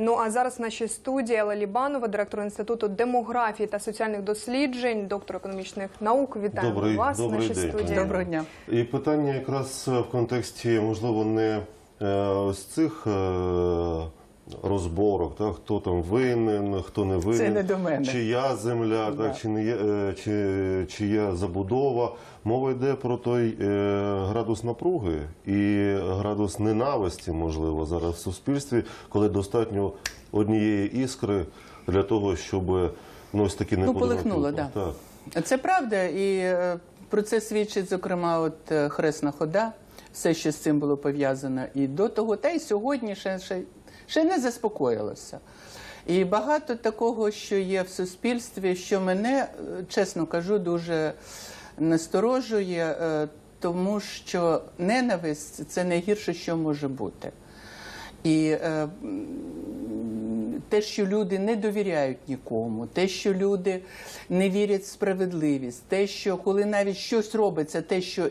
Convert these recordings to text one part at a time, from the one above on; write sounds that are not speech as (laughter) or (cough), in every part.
Ну а зараз в нашій студії Елла Лібанова, директор інституту демографії та соціальних досліджень, доктор економічних наук. Вітаємо Добрий- вас в нашій день, студії. пані. Доброго дня. І питання якраз в контексті, можливо, не е, ось цих е, розборок, так, хто там винен, хто не винен, Це не до мене. чия земля, Да. так, чи не є, е, чи, чия забудова. Мова йде про той е, градус напруги і градус ненависті, можливо, зараз в суспільстві, коли достатньо однієї іскри для того, щоб ну, ось такі не Ну, полихнуло, да. так. Це правда, і е, про це свідчить, зокрема, от е, хресна хода, все, що з цим було пов'язано і до того, та й сьогодні ще, ще, ще не заспокоїлося. І багато такого, що є в суспільстві, що мене, е, чесно кажу, дуже насторожує, е, тому що ненависть це найгірше, що може бути. І е, те, що люди не довіряють нікому, те, що люди не вірять в справедливість, те, що коли навіть щось робиться, те, що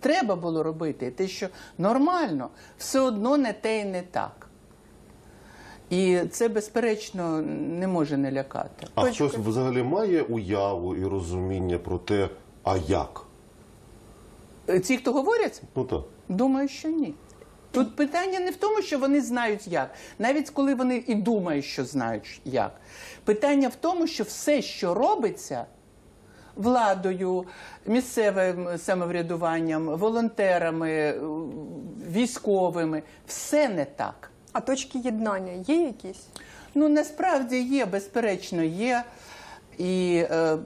треба було робити, те, що нормально, все одно не те і не так. І це, безперечно, не може не лякати. А Точки. хтось взагалі має уяву і розуміння про те, а як? Е, Ті, хто говорять, Ну так. Думаю, що ні. Тут питання не в тому, що вони знають як, навіть коли вони і думають, що знають як. Питання в тому, що все, що робиться владою, місцевим самоврядуванням, волонтерами, військовими, все не так. А точки єднання є якісь? Ну, насправді є, безперечно, є. І, е,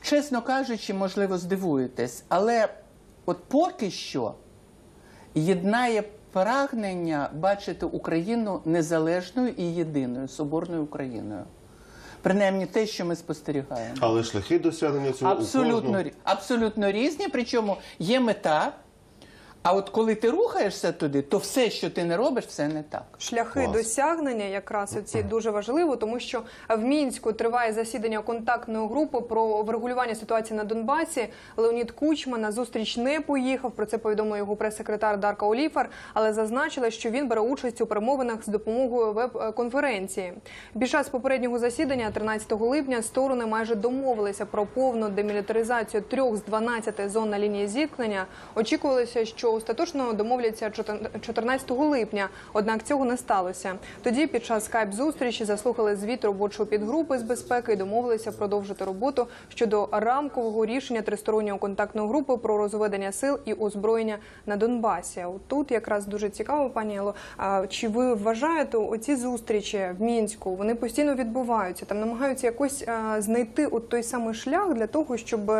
чесно кажучи, можливо, здивуєтесь, але от поки що єднає прагнення бачити Україну незалежною і єдиною соборною Україною. Принаймні те, що ми спостерігаємо. Але шляхи досягнення цього Абсолютно, абсолютно різні, причому є мета. А от коли ти рухаєшся туди, то все, що ти не робиш, все не так. Шляхи Клас. досягнення якраз оці дуже важливо, тому що в мінську триває засідання контактної групи про врегулювання ситуації на Донбасі. Леонід Кучма на зустріч не поїхав. Про це повідомила його прес-секретар Дарка Оліфар, але зазначила, що він бере участь у перемовинах з допомогою веб-конференції. Під час попереднього засідання, 13 липня, сторони майже домовилися про повну демілітаризацію трьох з 12 зон на лінії зіткнення. Очікувалося, що остаточно домовляться 14 липня, однак цього не сталося. Тоді під час скайп-зустрічі заслухали звіт робочої підгрупи з безпеки і домовилися продовжити роботу щодо рамкового рішення тристоронньої контактної групи про розведення сил і озброєння на Донбасі. Тут якраз дуже цікаво, пані Ело. Чи ви вважаєте оці зустрічі в мінську? Вони постійно відбуваються. Там намагаються якось знайти от той самий шлях для того, щоб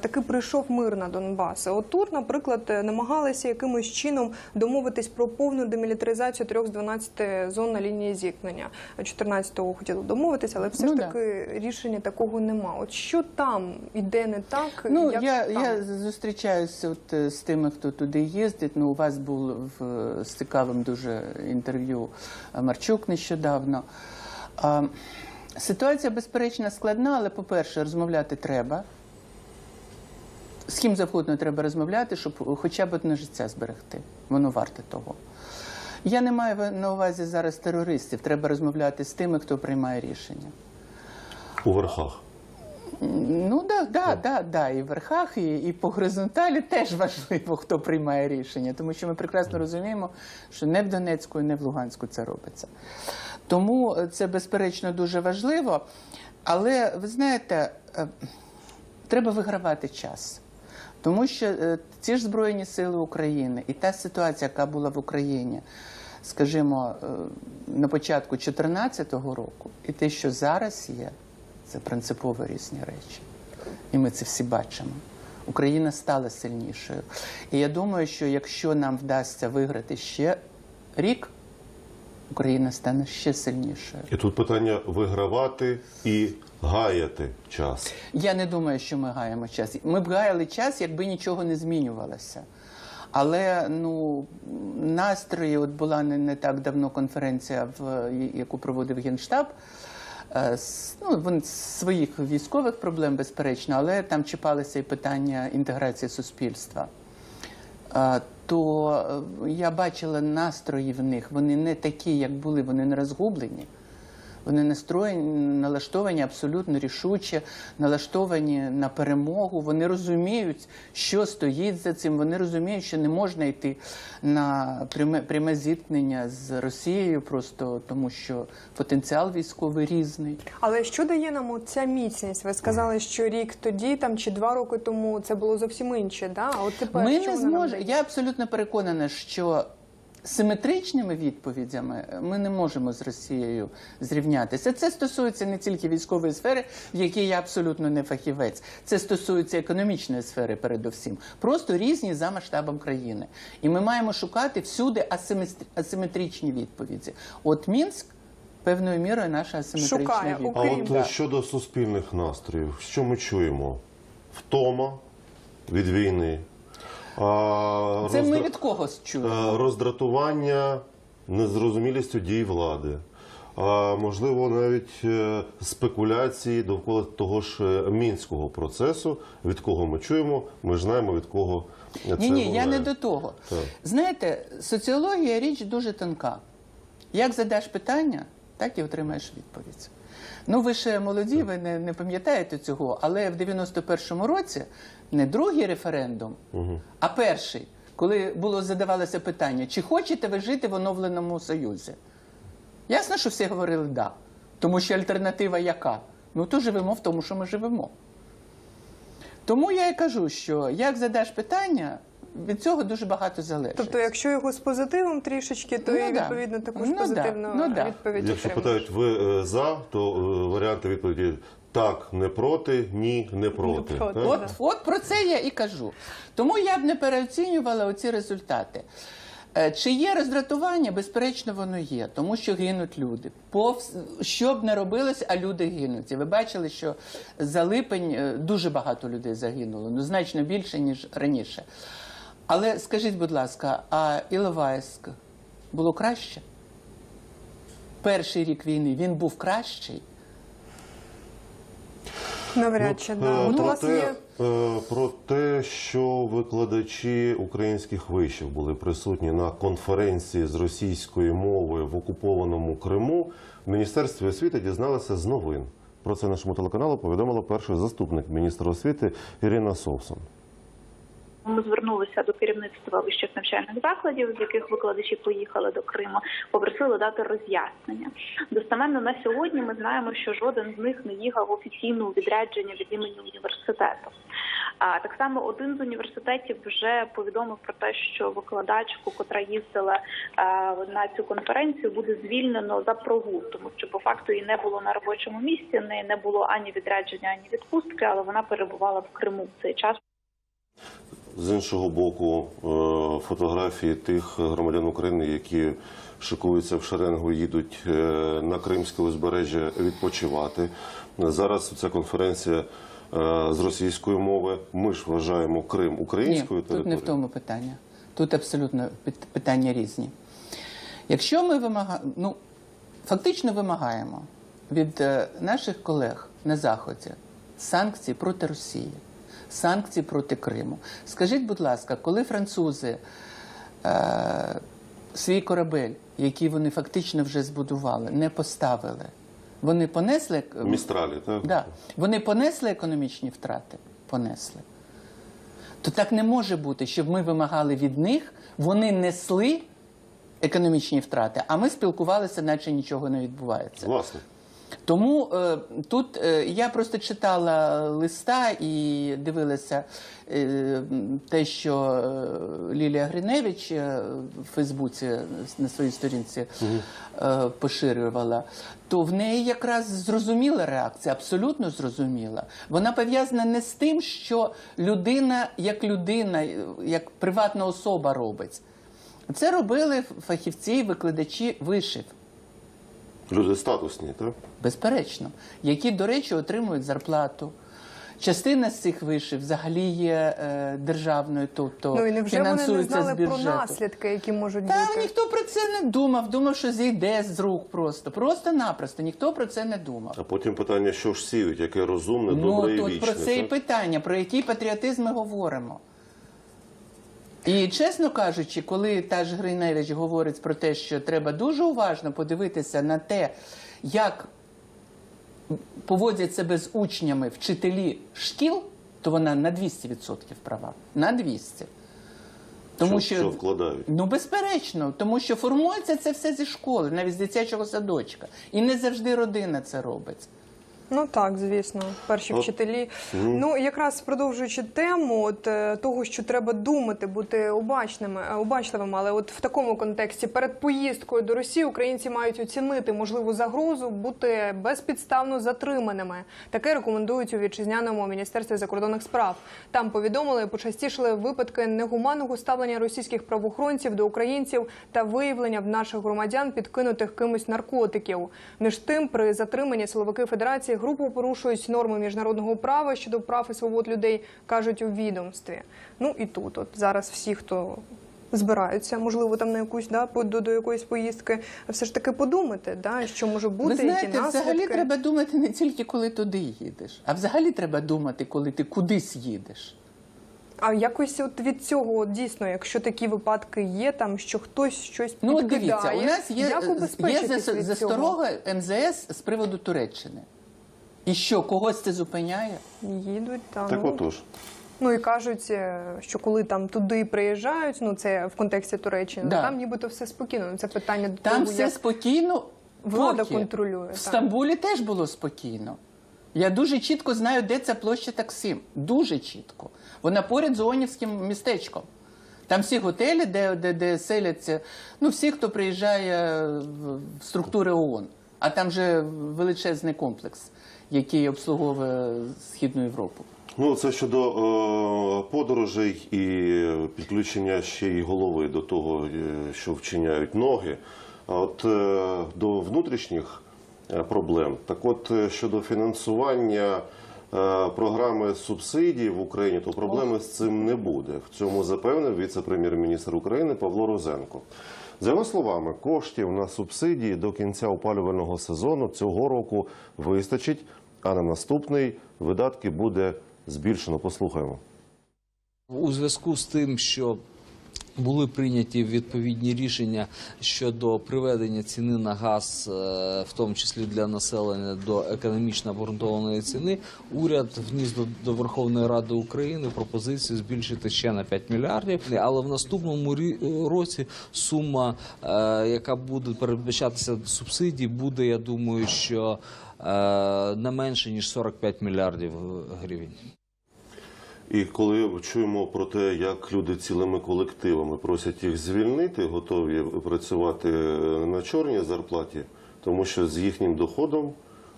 таки прийшов мир на Донбас. От тут, наприклад, намагалися якимось чином домовитись про повну демілітаризацію трьох з 12 зон на лінії зіткнення. 14-го хотіли домовитися, але все Ну, ж да. таки рішення такого нема. От що там іде не так? Ну, як я, там? я зустрічаюся от е, з тими, хто туди їздить. Ну, у вас був в, з цікавим дуже інтерв'ю е, Марчук нещодавно. А, ситуація, безперечно, складна, але, по-перше, розмовляти треба. З ким завгодно треба розмовляти, щоб хоча б одне життя зберегти. Воно варте того. Я не маю на увазі зараз терористів. Треба розмовляти з тими, хто приймає рішення. у верхах. Ну да, да, да, да, і в верхах, і, і по горизонталі теж важливо, хто приймає рішення, тому що ми прекрасно розуміємо, що не в Донецьку і не в Луганську це робиться. Тому е, це безперечно дуже важливо. Але ви знаєте, е, треба вигравати час. Тому що е, ці ж Збройні Сили України і та ситуація, яка була в Україні, скажімо, е, на початку 2014 року, і те, що зараз є, це принципово різні речі. І ми це всі бачимо. Україна стала сильнішою. І я думаю, що якщо нам вдасться виграти ще рік, Україна стане ще сильнішою. І тут питання вигравати і гаяти час. Я не думаю, що ми гаємо час. Ми б гаяли час, якби нічого не змінювалося. Але ну настрої, от була не, не так давно конференція, в яку проводив Генштаб. е, Ну, вони з своїх військових проблем, безперечно, але там чіпалися і питання інтеграції суспільства. То е, я бачила настрої в них. Вони не такі, як були, вони не розгублені. Вони настроєні, налаштовані абсолютно рішуче, налаштовані на перемогу. Вони розуміють, що стоїть за цим. Вони розуміють, що не можна йти на пряме, пряме зіткнення з Росією, просто тому що потенціал військовий різний. Але що дає нам оця міцність? Ви сказали, що рік тоді, там чи два роки тому це було зовсім інше. Да? А от тепер Ми що не зможемо. Я абсолютно переконана, що симетричними відповідями ми не можемо з Росією зрівнятися. Це стосується не тільки військової сфери, в якій я абсолютно не фахівець. Це стосується економічної сфери, передусім. Просто різні за масштабом країни. І ми маємо шукати всюди асиметри- асиметричні відповіді. От Мінськ. Певною мірою наша асиметрична Шукає, відповідь. А от Да. е, щодо суспільних настроїв, що ми чуємо? Втома від війни. Це ми від когось чуємо. Роздратування незрозумілістю дій влади. А можливо, навіть е, спекуляції довкола того ж е, мінського процесу, від кого ми чуємо, ми ж знаємо від кого це Ні, ні, я лунає. не до того. Так. Знаєте, соціологія річ дуже тонка. Як задаш питання, так і отримаєш відповідь. Ну, ви ще молоді, ви не, не пам'ятаєте цього, але в 91-му році не другий референдум, а перший, коли було задавалося питання, чи хочете ви жити в оновленому Союзі? Ясно, що всі говорили да. Тому що альтернатива яка? Ну, то живемо в тому, що ми живемо. Тому я і кажу, що як задаш питання, від цього дуже багато залежить. Тобто, якщо його з позитивом трішечки, то Ну, і да. відповідно також Ну, да. позитивну Ну, да. відповідь Якщо питають ви е, за, то е, варіанти відповіді так, не проти, ні, не проти. Не проти. От, от про це я і кажу. Тому я б не переоцінювала оці результати. Е, Чи є роздратування? Безперечно, воно є, тому що гинуть люди. По що б не робилось, а люди гинуть. І ви бачили, що за липень е, дуже багато людей загинуло, ну значно більше, ніж раніше. Але скажіть, будь ласка, а Іловайськ було краще? Перший рік війни він був кращий. Навряд чи Е, да. От у про, вас те, є е, про те, що викладачі українських вишів були присутні на конференції з російської мови в окупованому Криму, в Міністерстві освіти дізналися з новин. Про це нашому телеканалу повідомила перший заступник міністра освіти Ірина Совсон. Ми звернулися до керівництва вищих навчальних закладів, з яких викладачі поїхали до Криму, попросили дати роз'яснення. Достеменно на сьогодні ми знаємо, що жоден з них не їхав в офіційне відрядження від імені університету. А так само один з університетів вже повідомив про те, що викладачку, котра їздила на цю конференцію, буде звільнено за прогул, тому що по факту її не було на робочому місці, не було ані відрядження, ані відпустки, але вона перебувала в Криму в цей час. З іншого боку, е, фотографії тих громадян України, які шикуються в шеренгу, їдуть е, на Кримське узбережжя відпочивати. Зараз ця конференція е, з російської мови. Ми ж вважаємо Крим українською Ні, тут не в тому питання. Тут абсолютно пит- питання різні. Якщо ми вимагаємо, ну, фактично вимагаємо від наших колег на Заході санкцій проти Росії, санкцій проти Криму. Скажіть, будь ласка, коли французи е, свій корабель, який вони фактично вже збудували, не поставили, вони понесли Містралі, так? Да. Вони понесли економічні втрати? Понесли. То так не може бути, щоб ми вимагали від них, вони несли економічні втрати, а ми спілкувалися, наче нічого не відбувається. Власне. Тому е, тут е, я просто читала листа і дивилася е, те, що е, Лілія Гриневич е, в Фейсбуці на своїй сторінці е, поширювала, то в неї якраз зрозуміла реакція, абсолютно зрозуміла. Вона пов'язана не з тим, що людина як людина, як приватна особа робить. Це робили фахівці, і викладачі вишив. Люди статусні, так? Безперечно, які, до речі, отримують зарплату. Частина з цих вишів взагалі є е, державною, тобто ну і невже вони не знали з про наслідки, які можуть Та бути? ніхто про це не думав, думав, що зійде з рук просто. Просто-напросто ніхто про це не думав. А потім питання, що ж сіють, яке розумне, Ну добре і тут про це і питання, про який патріотизм ми говоримо. І чесно кажучи, коли та ж Гриневич говорить про те, що треба дуже уважно подивитися на те, як поводять себе з учнями вчителі шкіл, то вона на 200% права. На 200. Тому що, що, що вкладають. Ну, безперечно, тому що формується це все зі школи, навіть з дитячого садочка. І не завжди родина це робить. Ну так, звісно, перші вчителі. Ну якраз продовжуючи тему от, е, того, що треба думати, бути обачними, е, обачливими, але от в такому контексті перед поїздкою до Росії українці мають оцінити можливу загрозу, бути безпідставно затриманими. Таке рекомендують у вітчизняному міністерстві закордонних справ. Там повідомили, почастішали випадки негуманного ставлення російських правоохоронців до українців та виявлення в наших громадян підкинутих кимось наркотиків. Між тим, при затриманні силовики Федерації групу порушують норми міжнародного права щодо прав і свобод людей, кажуть у відомстві. Ну і тут, от зараз всі, хто збираються, можливо, там на якусь да до, до якоїсь поїздки, все ж таки подумати, да що може бути, Ви знаєте, які наслідки. взагалі треба думати не тільки коли туди їдеш, а взагалі треба думати, коли ти кудись їдеш. А якось от від цього от, дійсно, якщо такі випадки є, там що хтось щось Ну, підкидає, дивіться, у нас є, як є від цього? засторога МЗС з приводу Туреччини. І що, когось це зупиняє? Їдуть там. Так ну, отож. Ну і кажуть, е, що коли там туди приїжджають, ну це в контексті Туреччини, Да. там нібито все спокійно. Ну, Це питання до Там того, все як спокійно. влада поки. контролює. В так. Стамбулі теж було спокійно. Я дуже чітко знаю, де ця площа Таксим. Дуже чітко. Вона поряд з Онівським містечком. Там всі готелі, де, де, де селяться, ну всі, хто приїжджає в структури ООН. А там же величезний комплекс, який обслуговує Східну Європу. Ну, це щодо е, подорожей і підключення ще й голови до того, е, що вчиняють ноги. А от е, до внутрішніх е, проблем, так от е, щодо фінансування е, програми субсидій в Україні, то проблеми з цим не буде. В цьому запевнив віце-прем'єр-міністр України Павло Розенко. За його словами, коштів на субсидії до кінця опалювального сезону цього року вистачить, а на наступний видатки буде збільшено. Послухаємо. У зв'язку з тим, що були прийняті відповідні рішення щодо приведення ціни на газ, е, в тому числі для населення, до економічно обґрунтованої ціни, уряд вніс до, до Верховної Ради України пропозицію збільшити ще на 5 мільярдів. Але в наступному рі- році сума, е, яка буде передбачатися субсидій, буде, я думаю, що е, не менше ніж 45 мільярдів гривень. І коли чуємо про те, як люди цілими колективами просять їх звільнити, готові працювати на чорній зарплаті, тому що з їхнім доходом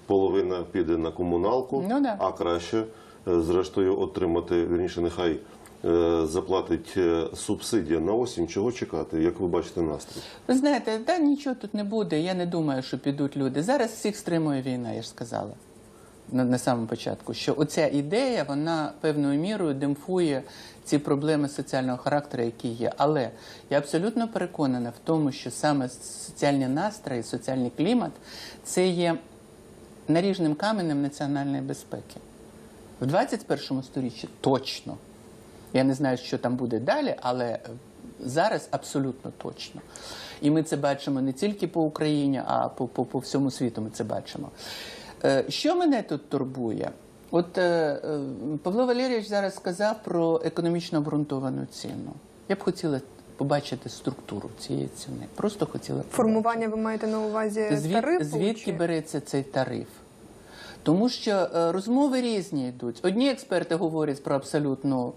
половина піде на комуналку, Ну да. а краще е, зрештою отримати вірніше, нехай е, заплатить е, субсидія на осінь. Чого чекати? Як ви бачите настрій? Ви знаєте, та нічого тут не буде. Я не думаю, що підуть люди. Зараз всіх стримує війна, я ж сказала на, на самому початку. Що оця ідея, вона певною мірою демпфує ці проблеми соціального характеру, які є. Але я абсолютно переконана в тому, що саме соціальні настрої, соціальний клімат це є наріжним каменем національної безпеки. В 21 сторіччі точно. Я не знаю, що там буде далі, але зараз абсолютно точно. І ми це бачимо не тільки по Україні, а по, по, по всьому світу ми це бачимо. Е, Що мене тут турбує? От е, е, Павло Валерійович зараз сказав про економічно обґрунтовану ціну. Я б хотіла побачити структуру цієї ціни. Просто хотіла Формування ви маєте на увазі Звід, тарифу? звідки чи- береться цей тариф? Тому що розмови різні йдуть. Одні експерти говорять про абсолютну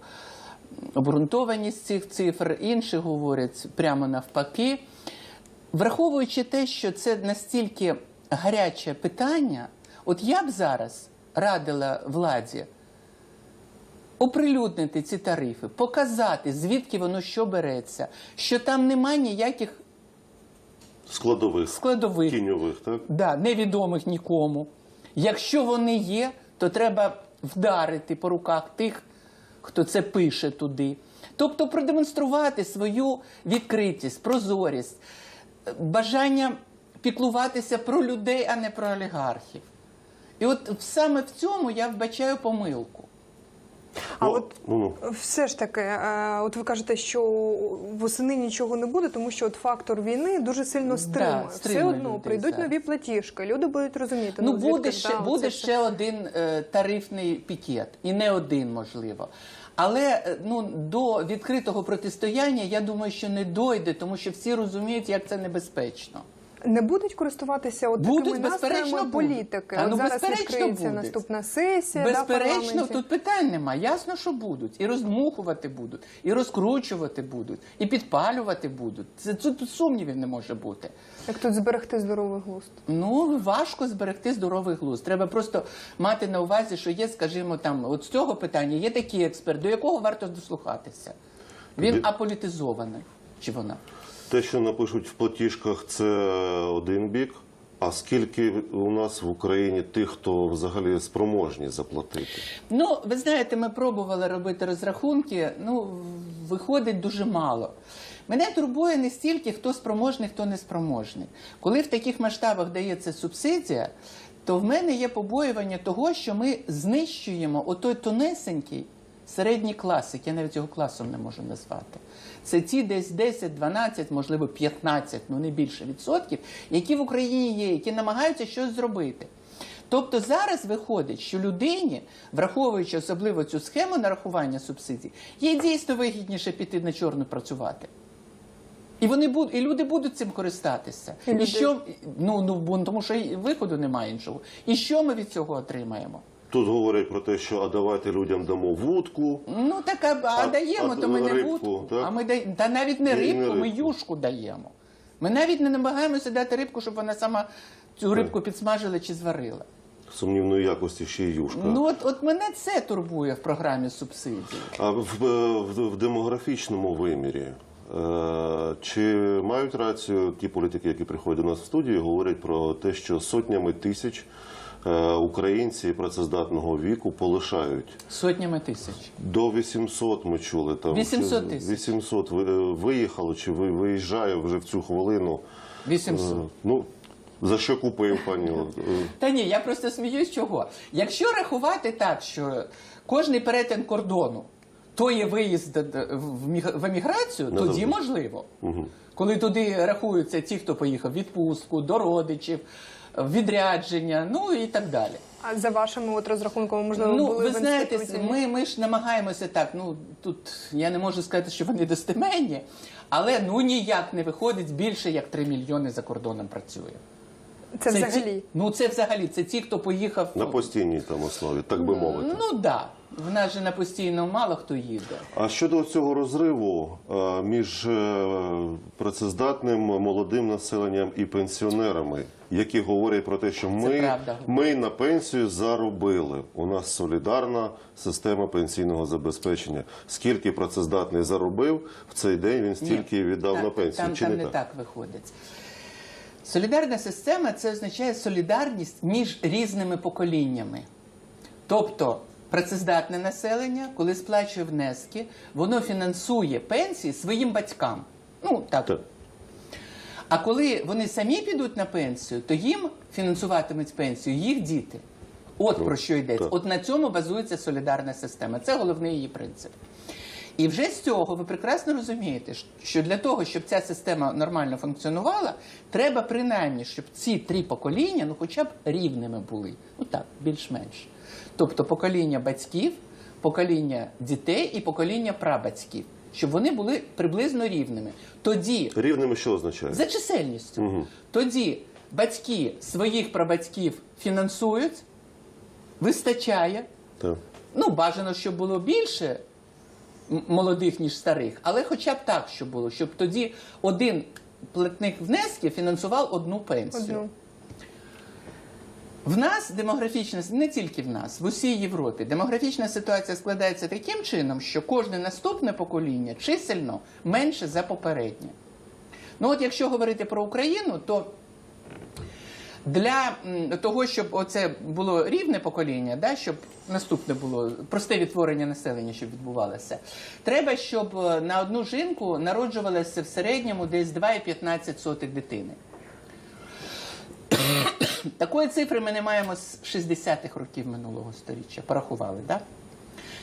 обґрунтованість цих цифр, інші говорять прямо навпаки. Враховуючи те, що це настільки гаряче питання, от я б зараз радила владі оприлюднити ці тарифи, показати, звідки воно що береться, що там немає ніяких Складових, складових. тіньових, так? Да, невідомих нікому. Якщо вони є, то треба вдарити по руках тих, хто це пише туди. Тобто продемонструвати свою відкритість, прозорість, бажання піклуватися про людей, а не про олігархів. І от саме в цьому я вбачаю помилку. А Ну, от ну, ну. все ж таки, е, от ви кажете, що восени нічого не буде, тому що от фактор війни дуже сильно стримує. все стримує одно людей прийдуть зараз. нові платіжки. Люди будуть розуміти. Ну, звідки буде ще, да, буде все. ще один е, тарифний пікет, і не один, можливо. Але е, ну, до відкритого протистояння, я думаю, що не дойде, тому що всі розуміють, як це небезпечно. Не будуть користуватися от Будуть, такими безперечно, політики. От ну, зараз безперечно, відкриється будуть. наступна сесія. Безперечно, парламенті. тут питань нема. Ясно, що будуть. І роздмухувати будуть, і розкручувати будуть, і підпалювати будуть. Це тут сумнівів не може бути. як тут зберегти здоровий глузд. Ну важко зберегти здоровий глузд. Треба просто мати на увазі, що є, скажімо, там от з цього питання є такий експерт, до якого варто дослухатися. Він аполітизований. Чи вона? Те, що напишуть в платіжках, це один бік. А скільки у нас в Україні тих, хто взагалі спроможні заплатити? Ну, ви знаєте, ми пробували робити розрахунки. Ну, виходить дуже мало. Мене турбує не стільки, хто спроможний, хто не спроможний. Коли в таких масштабах дається субсидія, то в мене є побоювання того, що ми знищуємо отой тонесенький середній клас, який я навіть його класом не можу назвати. Це ті десь 10, 12, можливо, 15, ну не більше відсотків, які в Україні є, які намагаються щось зробити. Тобто зараз виходить, що людині, враховуючи особливо цю схему нарахування субсидій, їй дійсно вигідніше піти на чорну працювати. І вони будуть, і люди будуть цим користатися. І І, люди- що ну, ну тому, що виходу немає іншого. І що ми від цього отримаємо? Тут говорять про те, що а давайте людям дамо вудку. Ну так а, а даємо, а то ми не вудку, так? а ми дай, та навіть не І не рибку, ми рибку. юшку даємо. Ми навіть не намагаємося дати рибку, щоб вона сама цю рибку підсмажила чи зварила. Сумнівної якості ще й юшка. Ну от, от мене це турбує в програмі субсидій. А в, в, в демографічному вимірі е, чи мають рацію ті політики, які приходять до нас в студію, говорять про те, що сотнями тисяч українці працездатного віку полишають Сотнями тисяч. до 800 ми чули там 800 тисяч. 800 ви- е, виїхало чи ви- виїжджає вже в цю хвилину. 800. Е, Ну за що купив пані? Е, (laughs) Та ні, я просто сміюсь чого. Якщо рахувати так, що кожний перетин кордону то є виїзд в міг- в еміграцію, Назавжди. тоді можливо. Коли туди рахуються ті, хто поїхав в відпустку, до родичів, відрядження, ну і так далі. А за вашими от розрахунками, можливо, Ну, були ви в знаєте, ми, ми ж намагаємося так. Ну тут я не можу сказати, що вони достеменні, але ну ніяк не виходить більше як 3 мільйони за кордоном працює. Це, ті- взагалі. ну це взагалі це ті, хто поїхав На постійній там основі, так би мовити. Ну так. Да. В нас же на постійно мало хто їде. А щодо цього розриву е, між е, працездатним молодим населенням і пенсіонерами, які говорять про те, що ми, правда. ми на пенсію заробили. У нас солідарна система пенсійного забезпечення. Скільки працездатний заробив в цей день, він стільки віддав Так, на пенсію. Там, Чи там не не так? так виходить. Солідарна система це означає солідарність між різними поколіннями. Тобто працездатне населення, коли сплачує внески, воно фінансує пенсії своїм батькам. Ну так. Так. А коли вони самі підуть на пенсію, то їм фінансуватимуть пенсію їх діти. От про що йдеться. От на цьому базується солідарна система. Це головний її принцип. І вже з цього ви прекрасно розумієте, що для того, щоб ця система нормально функціонувала, треба принаймні, щоб ці три покоління, ну хоча б рівними були. Ну так, більш-менш. Тобто покоління батьків, покоління дітей і покоління прабатьків, щоб вони були приблизно рівними. Тоді Рівними що означає? за чисельністю. Тоді батьки своїх прабатьків фінансують, вистачає. Так. Ну, бажано, щоб було більше молодих, ніж старих, але хоча б так, щоб було, щоб тоді один платник внесків фінансував одну пенсію. Одну. В нас демографічна не тільки в нас, в усій Європі демографічна ситуація складається таким чином, що кожне наступне покоління чисельно менше за попереднє. Ну от якщо говорити про Україну, то для того, щоб оце було рівне покоління, да, щоб наступне було просте відтворення населення, щоб відбувалося, треба, щоб е, на одну жінку народжувалося в середньому десь 2,15 дитини. (coughs) Такої цифри ми не маємо з 60-х років минулого століття. Порахували, так?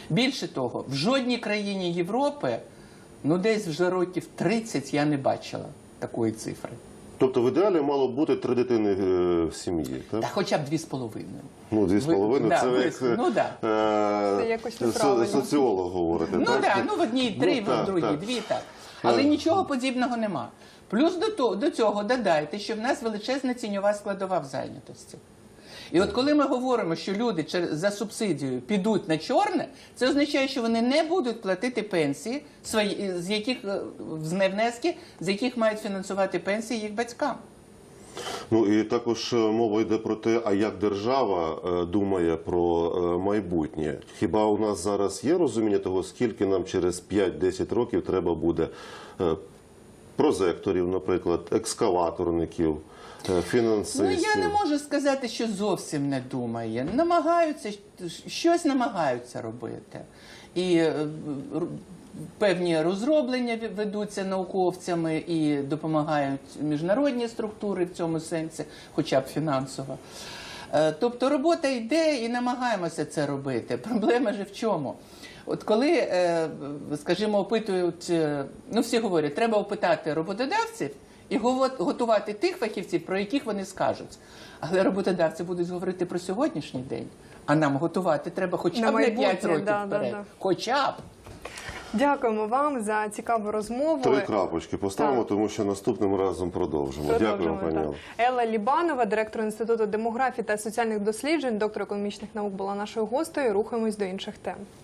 Більше того, в жодній країні Європи, ну десь вже років 30 я не бачила такої цифри. Тобто в ідеалі мало бути три дитини е, в сім'ї, так? Та хоча б дві з половиною. Ну, дві з половиною, це ви- як е, ну, да. е, Це якось неправильно. соціолог говорите. Ну так? да, ну в одній три, ну, в другій так. дві, так. Але е... нічого подібного нема. Плюс до, того, до цього додайте, що в нас величезна ціньова складова в зайнятості. І от коли ми говоримо, що люди за субсидію підуть на чорне, це означає, що вони не будуть платити пенсії, свої, з яких е, з внески, з яких мають фінансувати пенсії їх батькам. Ну і також е, мова йде про те, а як держава е, думає про майбутнє. Хіба у нас зараз є розуміння того, скільки нам через 5-10 років треба буде прозекторів, наприклад, екскаваторників, фінансистів? Ну я не можу сказати, що зовсім не думає. Намагаються щось намагаються робити. І е, певні розроблення ведуться науковцями і допомагають міжнародні структури в цьому сенсі, хоча б фінансово. Е, Тобто робота йде і намагаємося це робити. Проблема ж в чому? От коли, е, скажімо, опитують, е, ну всі говорять, треба опитати роботодавців і готувати тих фахівців, про яких вони скажуть. Але роботодавці будуть говорити про сьогоднішній день, а нам готувати треба хоча б на 5 років да, да, вперед. да. Хоча б. Дякуємо вам за цікаву розмову. Три крапочки поставимо, Так. тому що наступним разом продовжимо. Дякую, Продовжуємо, пані. Елла Лібанова, директор Інституту демографії та соціальних досліджень, доктор економічних наук, була нашою гостею. Рухаємось до інших тем.